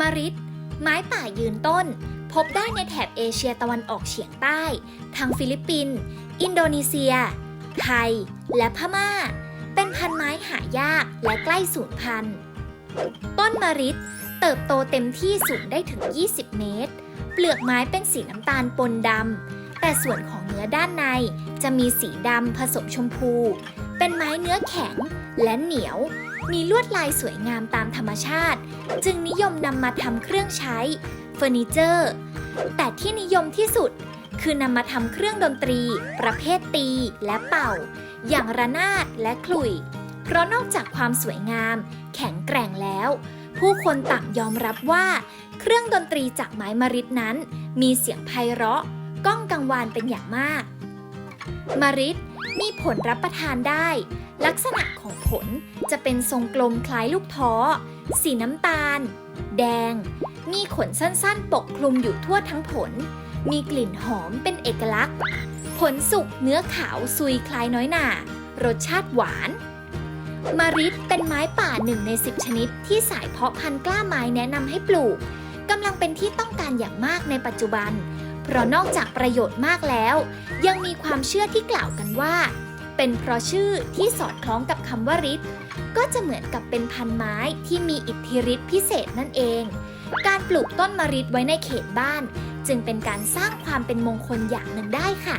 มะริด ไม้ป่ายืนต้น พบได้ในแถบเอเชียตะวันออกเฉียงใต้ทางฟิลิปปินส์อินโดนีเซีย ไทย และพม่า เป็นพันไม้หายากและใกล้สูญพันธุ์ ต้นมะริด เติบโตเต็มที่สูงได้ถึง 20 เมตร เปลือกไม้เป็นสีน้ำตาลปนดำแต่ส่วนของเนื้อด้านในจะมีสีดำผสมชมพู เป็นไม้เนื้อแข็งและเหนียว มีลวดลายสวยงามตามธรรมชาติ จึงนิยมนำมาทำเครื่องใช้เฟอร์นิเจอร์ แต่ที่นิยมที่สุด คือนำมาทำเครื่องดนตรี ประเภทตีและเป่า อย่างระนาดและขลุ่ย เพราะนอกจากความสวยงาม แข็งแกร่งแล้ว ผู้คนต่างยอมรับว่า เครื่องดนตรีจากไม้มะริดนั้น มีเสียงไพเราะ ก้องกังวานเป็นอย่างมากมะริด มีผลรับประทานได้ ลักษณะของผลจะเป็นทรงกลมคล้ายลูกท้อ สีน้ำตาล แดง มีขนสั้นๆ ปกคลุมอยู่ทั่วทั้งผล มีกลิ่นหอมเป็นเอกลักษณ์ ผลสุกเนื้อขาวซุยคล้ายน้อยหน่า รสชาติหวานมะริดเป็นไม้ป่าหนึ่งใน 10 ชนิด ที่สายเพาะพันธุ์กล้าไม้แนะนำให้ปลูกกำลังเป็นที่ต้องการอย่างมากในปัจจุบัน เพราะนอกจากประโยชน์มากแล้ว เชื่อที่กล่าวกันว่า เป็นเพราะชื่อที่สอดคล้องกับคำว่าริดก็จะเหมือนกับเป็นพันไม้ที่มีอิทธิฤทธิพิเศษนั่นเอง การปลูกต้นมะริดไว้ในเขตบ้าน จึงเป็นการสร้างความเป็นมงคลอย่างหนึ่งได้ค่ะ